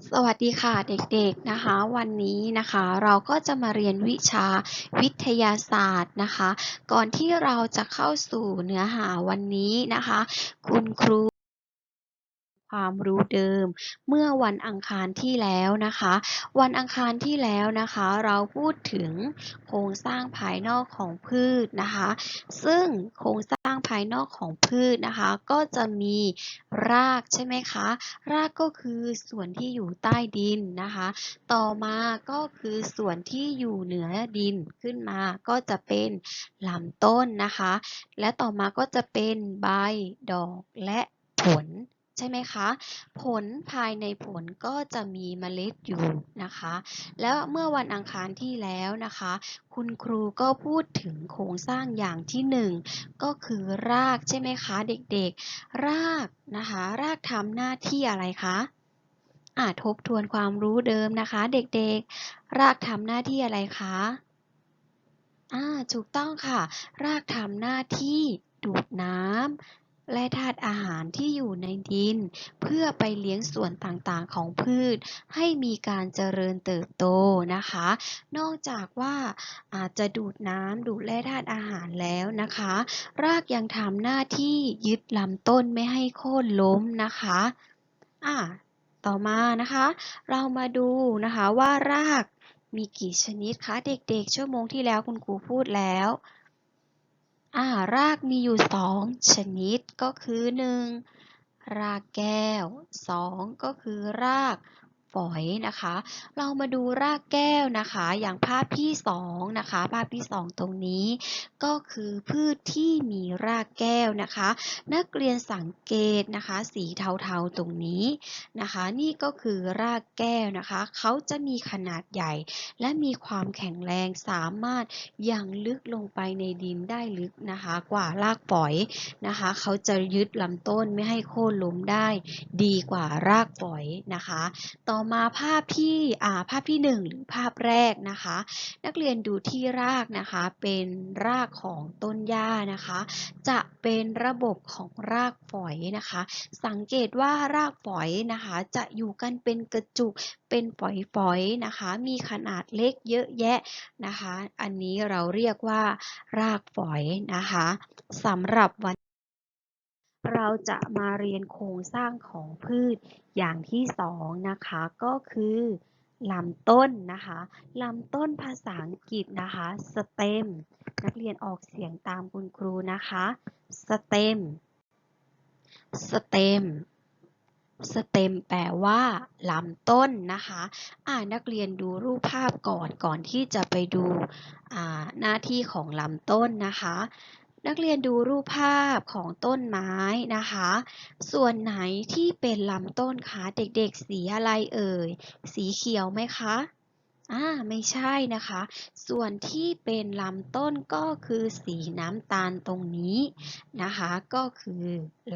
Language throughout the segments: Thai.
สวัสดีค่ะเด็กๆนะคะ วันนี้นะคะเราก็จะมาเรียนวิชาวิทยาศาสตร์นะคะ ก่อนที่เราจะเข้าสู่เนื้อหาวันนี้นะคะ คุณครู ความรู้เดิม เมื่อวันอังคารที่แล้วนะคะ วันอังคารที่แล้วนะคะ เราพูดถึงโครงสร้างภายนอกของพืชนะคะ ซึ่งโครงสร้างภายนอกของพืชนะคะ ก็จะมีรากใช่ไหมคะ รากก็คือส่วนที่อยู่ใต้ดินนะคะ ต่อมาก็คือส่วนที่อยู่เหนือดินขึ้นมาก็จะเป็นลำต้นนะคะ และต่อมาก็จะเป็นใบดอกและผล ใช่ไหมคะ ผลภายในผลก็จะมีเมล็ดอยู่นะคะ แล้วเมื่อวันอังคารที่แล้วนะคะ คุณครูก็พูดถึงโครงสร้างอย่างที่หนึ่งก็คือรากใช่ไหมคะเด็กๆ รากนะคะ รากทำหน้าที่อะไรคะอ่าทบทวนความรู้เดิมนะคะ เด็กๆ รากทำหน้าที่อะไรคะอ่าถูกต้องค่ะ รากทำหน้าที่ดูดน้ำ และธาตุอาหารที่อยู่ในดิน เพื่อไปเลี้ยงส่วนต่างๆของพืช ให้มีการเจริญเติบโตนะคะ นอกจากว่าอาจจะดูดน้ำดูดแร่ธาตุอาหารแล้วนะคะ รากยังทำหน้าที่ยึดลำต้นไม่ให้โค่นล้มนะคะอ่าต่อมานะคะ เรามาดูนะคะว่ารากมีกี่ชนิดคะเด็กๆ ชั่วโมงที่แล้วคุณครูพูดแล้ว อ่ารากมีอยู่สองชนิดก็คือหนึ่งรากแก้วสองก็คือราก ฝอยนะคะ เรามาดูรากแก้วนะคะ อย่างภาพที่สองนะคะ ภาพที่สองตรงนี้ ก็คือพืชที่มีรากแก้วนะคะ นักเรียนสังเกตนะคะ สีเทาๆตรงนี้นะคะ นี่ก็คือรากแก้วนะคะ เขาจะมีขนาดใหญ่ และมีความแข็งแรงสามารถยังลึกลงไปในดินได้ลึกนะคะ กว่ารากฝอยนะคะ เขาจะยึดลำต้นไม่ให้โค่นล้มได้ ดีกว่ารากฝอยนะคะ ต่อมาภาพที่ภาพที่หนึ่งหรือภาพแรกนะคะ นักเรียนดูที่รากนะคะเป็นรากของต้นหญ้านะคะ จะเป็นระบบของรากฝอยนะคะ สังเกตว่ารากฝอยนะคะ จะอยู่กันเป็นกระจุกเป็นฝอยๆนะคะ มีขนาดเล็กเยอะแยะนะคะ อันนี้เราเรียกว่ารากฝอยนะคะสำหรับวัน เราจะมาเรียนโครงสร้างของพืชอย่างที่สองนะคะก็คือลำต้นนะคะลำต้นภาษาอังกฤษนะคะ stem นักเรียนออกเสียงตามคุณครูนะคะ stem stem stem แปลว่าลำต้นนะคะ อ่านักเรียนดูรูปภาพก่อนก่อนที่จะไปดูอ่าหน้าที่ของลำต้นนะคะ นักเรียนดูรูปภาพของต้นไม้นะคะ ส่วนไหนที่เป็นลำต้นคะ เด็กๆ สีอะไรเอ่ย สีเขียวไหมคะ อ่าไม่ใช่นะคะ ส่วนที่เป็นลำต้นก็คือสีน้ำตาลตรงนี้นะคะ ก็คือ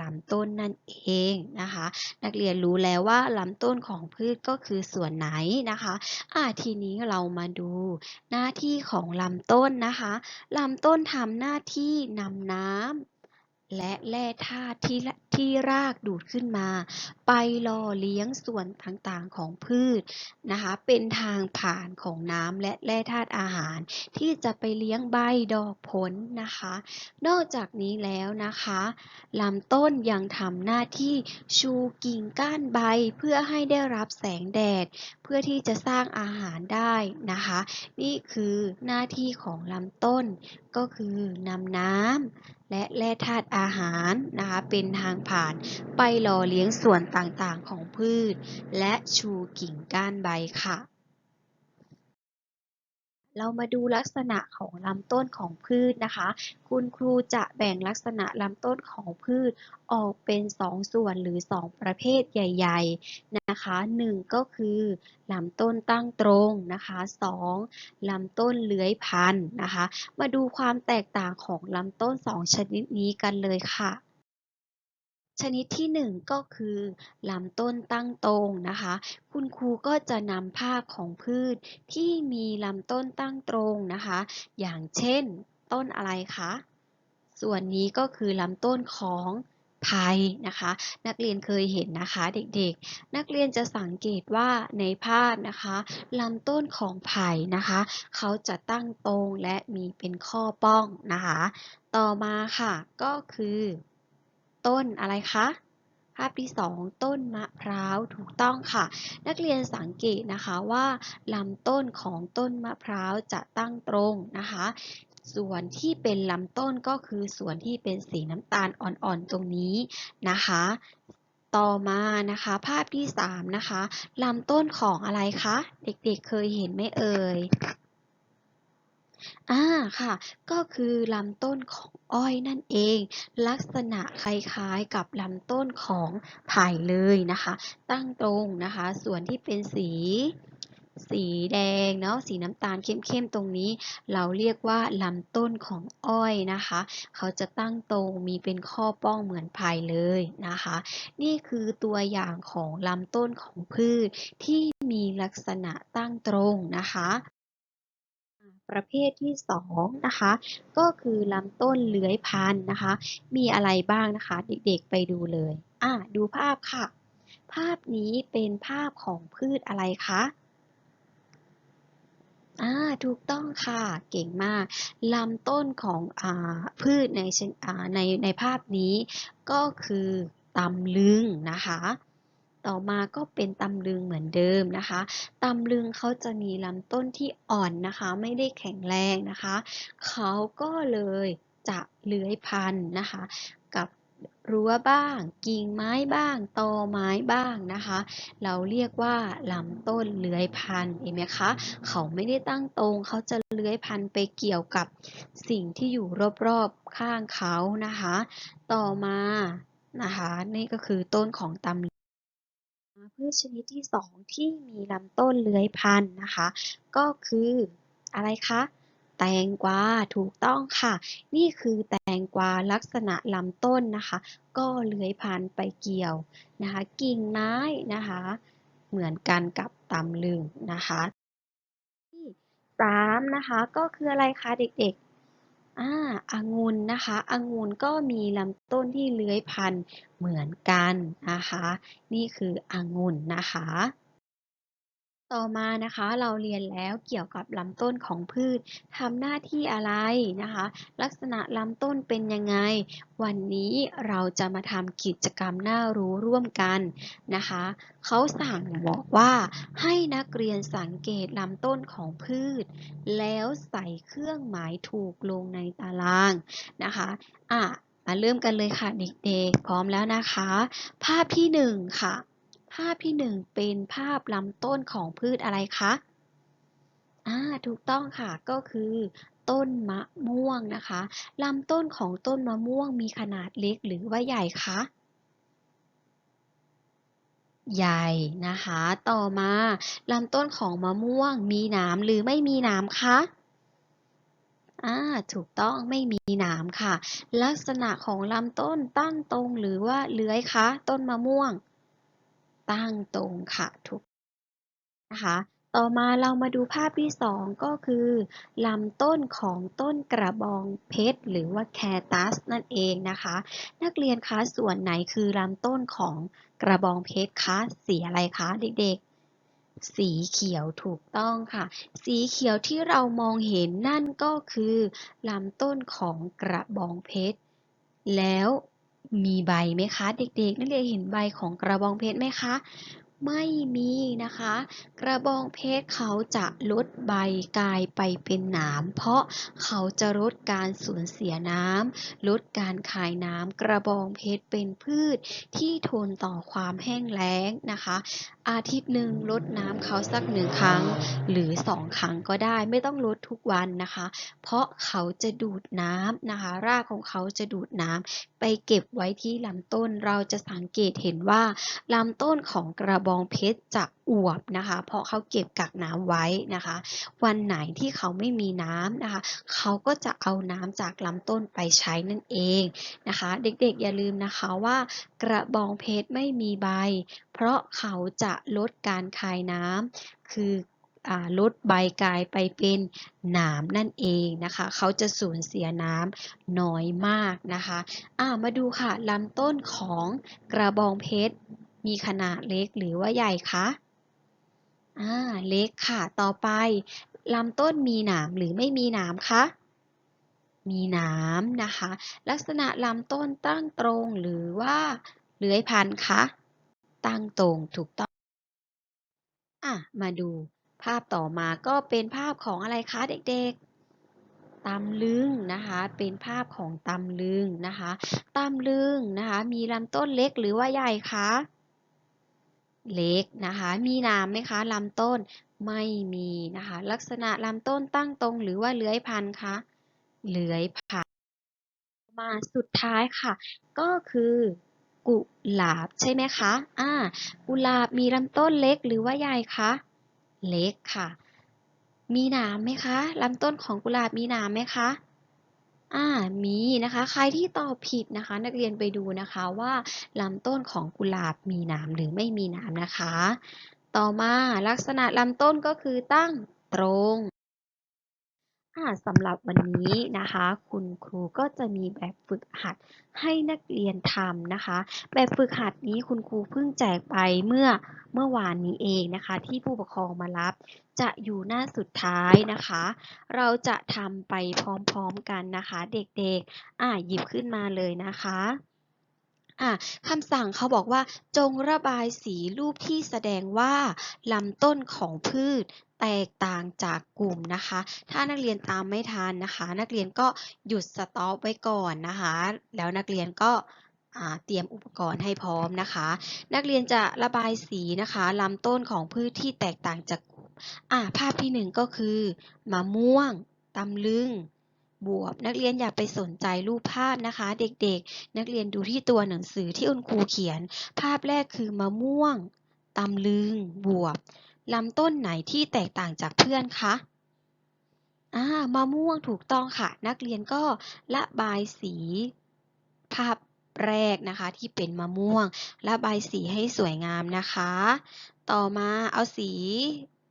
ลำต้นนั่นเองนะคะ นักเรียนรู้แล้วว่าลำต้นของพืชก็คือส่วนไหนนะคะอ่าทีนี้เรามาดูหน้าที่ของลำต้นนะคะลำต้นทำหน้าที่นำน้ำและแร่ธาตุที่ ที่รากดูดขึ้นมา ไปหล่อเลี้ยงส่วนต่างๆของพืชนะคะ เป็นทางผ่านของน้ำและแร่ธาตุอาหาร ที่จะไปเลี้ยงใบดอกผลนะคะ นอกจากนี้แล้วนะคะลำต้นยังทำหน้าที่ชูกิ่งก้านใบเพื่อให้ได้รับแสงแดด เพื่อที่จะสร้างอาหารได้นะคะ นี่คือหน้าที่ของลำต้นก็คือนำน้ำและแร่ธาตุอาหารนะคะเป็นทางผ่านไปหล่อเลี้ยงส่วนต่างๆของพืช และชูกิ่งก้านใบค่ะ เรามาดูลักษณะของลำต้นของพืชนะคะ คุณครูจะแบ่งลักษณะลำต้นของพืชออกเป็น 2 ส่วนหรือ 2 ประเภทใหญ่ๆนะคะ1ก็คือลำต้นตั้งตรงนะคะ 2. ลำต้นเลื้อยพันนะคะ มาดูความแตกต่างของลำต้น 2 ชนิดนี้กันเลยค่ะ ชนิดที่ 1 ก็คือลำต้นตั้งตรงนะคะ คุณครูก็จะนำภาพของพืชที่มีลำต้นตั้งตรงนะคะ อย่างเช่น ต้นอะไรคะ ส่วนนี้ก็คือลำต้นของไผ่นะคะ นักเรียนเคยเห็นนะคะเด็กๆ นักเรียนจะสังเกตว่าในภาพนะคะลำต้นของไผ่นะคะ เขาจะตั้งตรงและมีเป็นข้อป้องนะคะ ต่อมาค่ะก็คือ ต้นอะไรคะภาพที่ 2 ต้นมะพร้าวถูกต้องค่ะ นักเรียนสังเกตนะคะว่าลำต้นของต้นมะพร้าวจะตั้งตรงนะคะ ส่วนที่เป็นลำต้นก็คือส่วนที่เป็นสีน้ำตาลอ่อนๆตรงนี้นะคะ ต่อมานะคะภาพที่ 3 นะคะลำต้นของอะไรคะ เด็กๆเคยเห็นไหมเอ่ย อ่าค่ะ ก็คือลำต้นของอ้อยนั่นเอง ลักษณะคล้ายๆกับลำต้นของไผ่เลยนะคะ ตั้งตรงนะคะ ส่วนที่เป็นสี สีแดงเนาะสีน้ำตาลเข้มๆตรงนี้ เราเรียกว่าลำต้นของอ้อยนะคะ เขาจะตั้งตรงมีเป็นข้อป้องเหมือนไผ่เลยนะคะ นี่คือตัวอย่างของลำต้นของพืชที่มีลักษณะตั้งตรงนะคะ ประเภทที่สองนะคะ ก็คือลำต้นเลื้อยพันนะคะ มีอะไรบ้างนะคะ เด็กๆไปดูเลยอะดูภาพค่ะ ภาพนี้เป็นภาพของพืชอะไรคะอ่าถูกต้องค่ะ เก่งมาก ลำต้นของอ่าพืชในชนอ่าในในภาพนี้ ก็คือตำลึงนะคะ ต่อมาก็เป็นตำลึงเหมือนเดิมนะคะตำลึงเขาจะมีลำต้นที่อ่อนนะคะ ไม่ได้แข็งแรงนะคะเขาก็เลยจะเลื้อยพันนะคะ กับรั้วบ้าง กิ่งไม้บ้างตอไม้บ้างนะคะ เราเรียกว่าลำต้นเลื้อยพันเห็นไหมคะเขาไม่ได้ตั้งตรงเขาจะเลื้อยพันไปเกี่ยวกับสิ่งที่อยู่รอบๆข้างเขานะคะ ต่อมานะคะ นี่ก็คือต้นของตำลึง พืชชนิดที่สองที่มีลำต้นเลื้อยพันธุ์นะคะ ก็คืออะไรคะแตงกวาถูกต้องค่ะ นี่คือแตงกวาลักษณะลำต้นนะคะ ก็เลื้อยพันไปเกี่ยวนะคะ กิ่งไม้นะคะ เหมือนกันกับตำลึงนะคะที่สามนะคะก็คืออะไรคะเด็กๆ อ่าองุ่นนะคะ องุ่นก็มีลำต้นที่เลื้อยพันธุ์เหมือนกันนะคะ นี่คือองุ่นนะคะ ต่อมานะคะเราเรียนแล้วเกี่ยวกับลำต้นของพืชทำหน้าที่อะไรนะคะ ลักษณะลำต้นเป็นยังไง วันนี้เราจะมาทำกิจกรรมน่ารู้ร่วมกันนะคะเขาสั่งบอกว่าให้นักเรียนสังเกตลำต้นของพืช แล้วใส่เครื่องหมายถูกลงในตารางนะคะอะมาเริ่มกันเลยค่ะเด็กๆพร้อมแล้วนะคะ ภาพที่หนึ่งค่ะ ภาพที่หนึ่งเป็นภาพลำต้นของพืชอะไรคะอ่าถูกต้องค่ะก็คือต้นมะม่วงนะคะลำต้นของต้นมะม่วงมีขนาดเล็กหรือว่าใหญ่คะใหญ่นะคะ ต่อมาลำต้นของมะม่วงมีหนามหรือไม่มีหนามคะอ่าถูกต้องไม่มีหนามค่ะ ลักษณะของลำต้นตั้งตรงหรือว่าเลื้อยคะ ต้นมะม่วง ตั้งตรงค่ะถูกนะคะต่อมาเรามาดูภาพที่สองก็คือลำต้นของต้นกระบองเพชร หรือว่าแคตัสนั่นเองนะคะ นักเรียนคะส่วนไหนคือลำต้นของกระบองเพชรคะสีอะไรคะเด็กๆ สีเขียวถูกต้องค่ะ สีเขียวที่เรามองเห็นนั่นก็คือลำต้นของกระบองเพชร แล้ว มีใบไหมคะ เด็กๆ นักเรียนเห็นใบของกระบองเพชรไหมคะ ไม่มีนะคะ กระบองเพชรเขาจะลดใบกลายไปเป็นหนามเพราะเขาจะลดการสูญเสียน้ำลดการขายน้ำกระบองเพชรเป็นพืชที่ทนต่อความแห้งแล้งนะคะ อาทิตย์หนึ่งลดน้ำเขาสักหนึ่งครั้ง หรือสองครั้งก็ได้ไม่ต้องลดทุกวันนะคะ เพราะเขาจะดูดน้ำนะคะ รากของเขาจะดูดน้ำไปเก็บไว้ที่ลำต้นเราจะสังเกตเห็นว่าลำต้นของกระบองเพชรจะ อวบนะคะ เพราะเขาเก็บกักน้ำไว้นะคะ วันไหนที่เขาไม่มีน้ำนะคะ เขาก็จะเอาน้ำจากลำต้นไปใช้นั่นเองนะคะ เด็กๆอย่าลืมนะคะว่ากระบองเพชรไม่มีใบ เพราะเขาจะลดการคายน้ำคืออลดใบกลายไปเป็นหนามนั่นเองนะคะ เขาจะสูญเสียน้ำน้อยมากนะคะามาดูค่ะลำต้นของกระบองเพชรมีขนาดเล็กหรือว่าใหญ่คะ อ่าเล็กค่ะ ต่อไปลำต้นมีหนามหรือไม่มีหนามคะ มีหนามนะคะ ลักษณะลำต้นตั้งตรงหรือว่าเลื้อยพันคะ ตั้งตรงถูกต้องอะมาดูภาพต่อมาก็เป็นภาพของอะไรคะเด็กๆตำลึงนะคะ เป็นภาพของตำลึงนะคะตำลึงนะคะ มีลำต้นเล็กหรือว่าใหญ่คะ เล็กนะคะ มีหนามไหมคะลำต้นไม่มีนะคะ ลักษณะลำต้นตั้งตรงหรือว่าเลื้อยพันคะเลื้อยผ่านมาสุดท้ายค่ะ ก็คือกุหลาบใช่ไหมคะอ่ากุหลาบมีลำต้นเล็กหรือว่าใหญ่คะเล็กค่ะ มีหนามไหมคะลำต้นของกุหลาบมีหนามไหมคะ อ่ามีนะคะ ใครที่ตอบผิดนะคะ นักเรียนไปดูนะคะว่าลำต้นของกุหลาบมีหนามหรือไม่มีหนามนะคะ ต่อมาลักษณะลำต้นก็คือตั้งตรง สำหรับวันนี้นะคะ คุณครูก็จะมีแบบฝึกหัดให้นักเรียนทำนะคะ แบบฝึกหัดนี้คุณครูเพิ่งแจกไปเมื่อเมื่อวานนี้เองนะคะ ที่ผู้ปกครองมารับ จะอยู่หน้าสุดท้ายนะคะ เราจะทำไปพร้อมๆกันนะคะ เด็กๆอ่าหยิบขึ้นมาเลยนะคะ อะคำสั่งเขาบอกว่า จงระบายสีรูปที่แสดงว่าลำต้นของพืชแตกต่างจากกลุ่มนะคะ ถ้านักเรียนตามไม่ทันนะคะ นักเรียนก็หยุดสต็อปไว้ก่อนนะคะ แล้วนักเรียนก็เตรียมอุปกรณ์ให้พร้อมนะคะ นักเรียนจะระบายสีนะคะลำต้นของพืชที่แตกต่างจากกลุ่มภาพที่หนึ่งก็คือมะม่วงตำลึง บวบ นักเรียนอย่าไปสนใจรูปภาพนะคะ เด็กๆ นักเรียนดูที่ตัวหนังสือที่คุณครูเขียน ภาพแรกคือมะม่วงตำลึง บวบลำต้นไหนที่แตกต่างจากเพื่อนคะอ่ามะม่วงถูกต้องค่ะ นักเรียนก็ระบายสีภาพแรกนะคะที่เป็นมะม่วงระบายสีให้สวยงามนะคะ ต่อมาเอาสี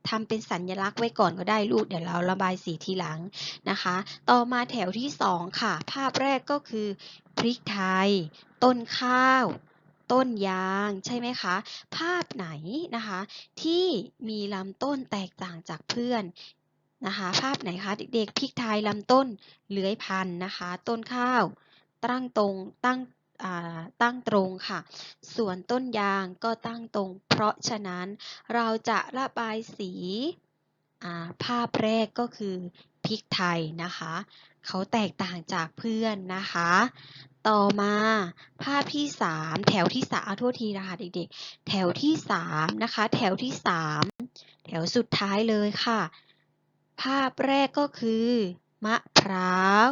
ทำเป็นสัญลักษณ์ไว้ก่อนก็ได้ลูก เดี๋ยวเราระบายสีทีหลังนะคะ ต่อมาแถวที่ 2 ค่ะ ภาพแรกก็คือพริกไทย ต้นข้าว ต้นยางใช่ไหมคะ ภาพไหนนะคะ ที่มีลำต้นแตกต่างจากเพื่อนนะคะภาพไหนคะเด็กๆพริกไทยลำต้นเลื้อยพันนะคะ ต้นข้าว ตั้งตรงตั้ง ตั้งตรงค่ะ ส่วนต้นยางก็ตั้งตรง เพราะฉะนั้นเราจะระบายสีภาพแรกก็คือพริกไทยนะคะ เขาแตกต่างจากเพื่อนนะคะ ต่อมาภาพที่ 3 แถวที่3เอาโทษทีนะคะเด็กๆ แถวที่3นะคะ แถวที่ 3 แถวสุดท้ายเลยค่ะ ภาพแรกก็คือ มะพร้าว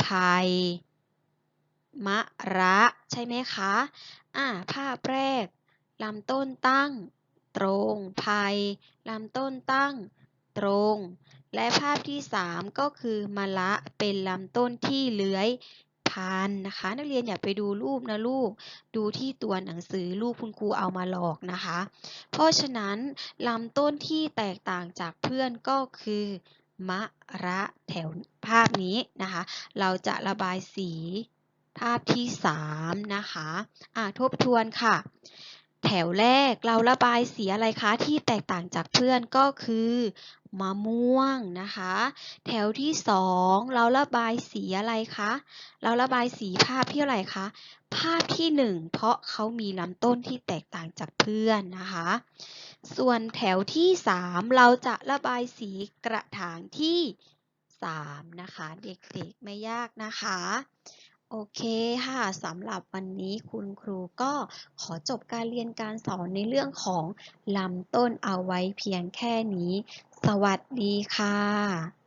ไผ่ มะระ ใช่ไหมคะ อ่า ภาพแรกลำต้นตั้ง ตรงภัยลำต้นตั้ง ตรง และภาพที่ 3 ก็คือมะละเป็นลำต้นที่เลื้อยพันนะคะ นักเรียนอย่าไปดูรูปนะลูก ดูที่ตัวหนังสือลูกคุณครูเอามาหลอกนะคะ เพราะฉะนั้นลำต้นที่แตกต่างจากเพื่อนก็คือ มะระแถวภาพนี้นะคะ เราจะระบายสี ภาพที่ 3 นะคะะทบทวนค่ะ แถวแรกเราระบายสีอะไรคะที่แตกต่างจากเพื่อนก็คือมะม่วงนะคะ แถวที่ 2 เราระบายสีอะไรคะ เราระบายสีภาพที่อะไรคะ ภาพที่ 1 เพราะเขามีลำต้นที่แตกต่างจากเพื่อนนะคะ ส่วนแถวที่ 3 เราจะระบายสีกระถางที่ 3 นะคะ เด็กๆไม่ยากนะคะ โอเคค่ะสำหรับวันนี้คุณครูก็ขอจบการเรียนการสอนในเรื่องของลำต้นเอาไว้เพียงแค่นี้ สวัสดีค่ะ